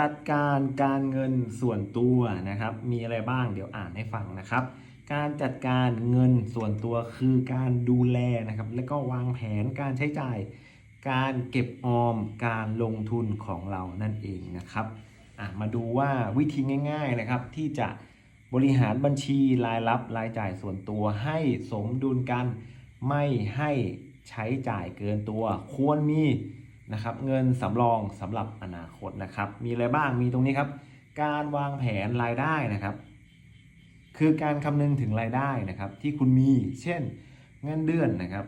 จัดการการเงินส่วนตัวนะครับ มีอะไรบ้างเดี๋ยวอ่านให้ฟังนะครับ การจัดการเงินส่วนตัวคือการดูแลนะครับ และก็วางแผนการใช้จ่าย การเก็บออมการลงทุนของเรานั่นเองนะครับมาดูว่าวิธีง่าย ๆนะครับ ที่จะบริหารบัญชีรายรับรายจ่ายส่วนตัวให้สมดุลกัน ไม่ให้ใช้จ่ายเกินตัว ควรมี นะครับเงินสำรองสำหรับอนาคตนะครับ มีอะไรบ้างมีตรงนี้ครับ การวางแผนรายได้นะครับ คือการคำนึงถึงรายได้นะครับ ที่คุณมีเช่นเงินเดือนนะครับ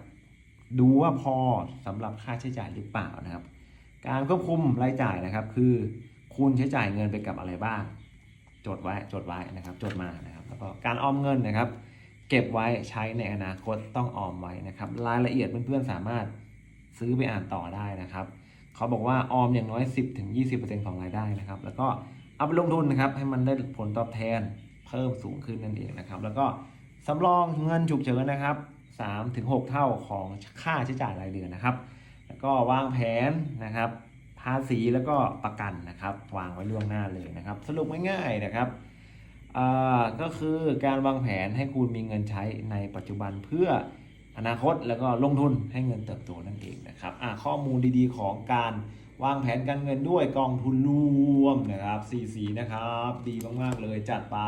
ดูว่าพอสำหรับค่าใช้จ่ายหรือเปล่านะครับ การควบคุมรายจ่ายนะครับ คือคุณใช้จ่ายเงินไปกับอะไรบ้าง จดไว้จดไว้นะครับ จดมานะครับ แล้วก็การออมเงินนะครับ เก็บไว้ใช้ในอนาคตต้องออมไว้นะครับ รายละเอียดเพื่อนๆสามารถ ซื้อไปอ่านต่อได้นะครับเขาบอกว่าออมอย่างน้อย 10-20%ของรายได้นะครับ แล้วก็เอาไปลงทุนนะครับ ให้มันได้ผลตอบแทนเพิ่มสูงขึ้นนั่นเองนะครับ แล้วก็สำรองเงินฉุกเฉินนะครับ3-6 เท่าของค่าใช้จ่ายรายเดือนนะครับ แล้วก็วางแผนนะครับ ภาษีแล้วก็ประกันนะครับ วางไว้ล่วงหน้าเลยนะครับ สรุปง่ายๆนะครับก็คือการวางแผนให้คุณมีเงินใช้ในปัจจุบันเพื่อ อนาคตแล้วก็ลงทุนให้เงินเติบโตนั่นเองนะครับข้อมูลดีๆของการวางแผนการเงินด้วยกองทุนรวมนะครับ4สีนะครับ ดีมากๆเลยจัดไป